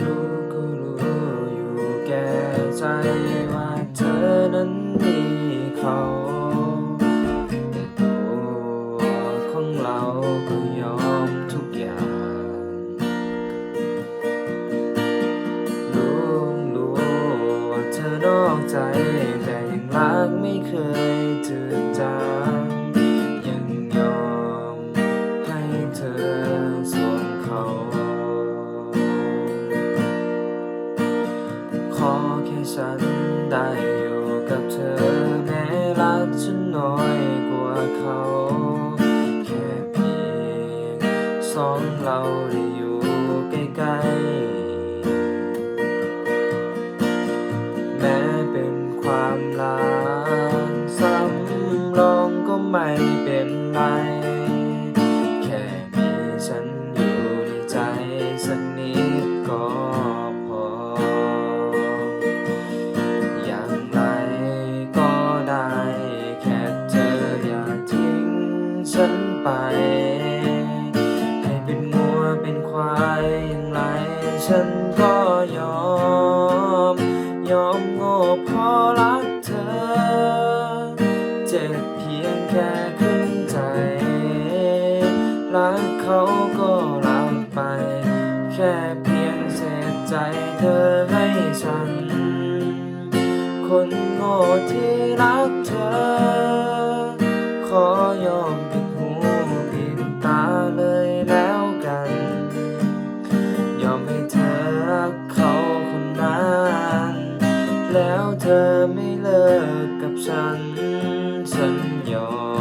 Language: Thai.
รู้ก็รู้อยู่แก่ใจว่าเธอนั้นมีเขาแต่ตัวของเราก็ยอมทุกอย่างรู้รู้ว่าเธอนอกใจแต่ยังรักไม่เคยจืดจาง อสวมเขา ขอแค่ฉันได้อยู่กับเธอแม้รักฉันน้อยกว่าเขา แค่เพียงสองเราได้อยู่ใกล้ๆ แม้เป็นความลับซ้ำลองก็ไม่เป็นไร ฉันไป ให้เป็นงัวเป็นควายอย่างไร ฉันก็ยอม ยอมโง่เพราะรักเธอ เจ็บเพียงแค่ครึ่งใจ รักเขาก็รักไป แค่เพียงเศษใจเธอให้ฉัน คนโง่ที่รักเธอ ขอยอมเป็น เธอไม่เลิกกับฉัน ฉันยอม